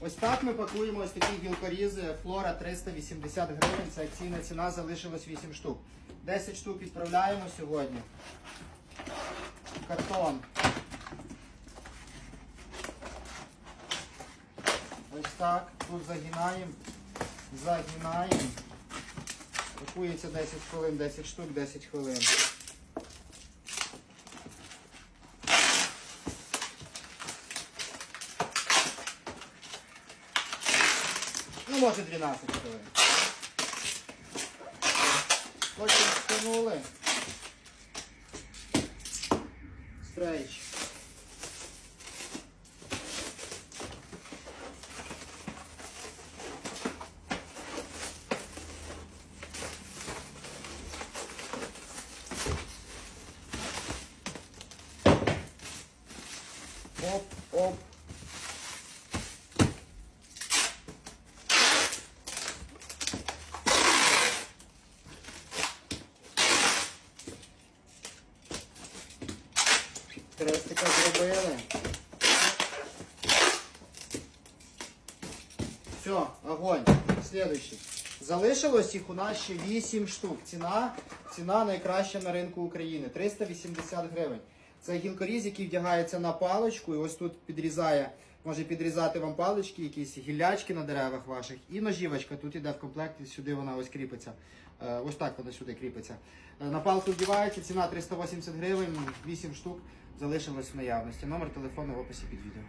Ось так ми пакуємо ось такі гілкорізи. Флора 380 гривень. Це акційна ціна залишилось 8 штук. 10 штук відправляємо сьогодні. Картон. Ось так. Тут загинаємо. Загинаємо. Пакується 10 хвилин, 10 штук, 10 хвилин. Ну, може 12 хвилин. Потім стянули. Стрейч. Крестика зробили. Все, огонь. Следующий. Залишилось їх у нас ще 8 штук. Ціна, ціна найкраща на ринку України. 380 гривень. Це гілкоріз, який вдягається на паличку і ось тут підрізає, може підрізати вам палички, якісь гіллячки на деревах ваших. І ножівочка тут іде в комплекті, сюди вона ось кріпиться. Е, Ось так вона сюди кріпиться. Е, На палку вдівається, ціна 380 гривень, 8 штук залишилось в наявності. Номер телефону в описі під відео.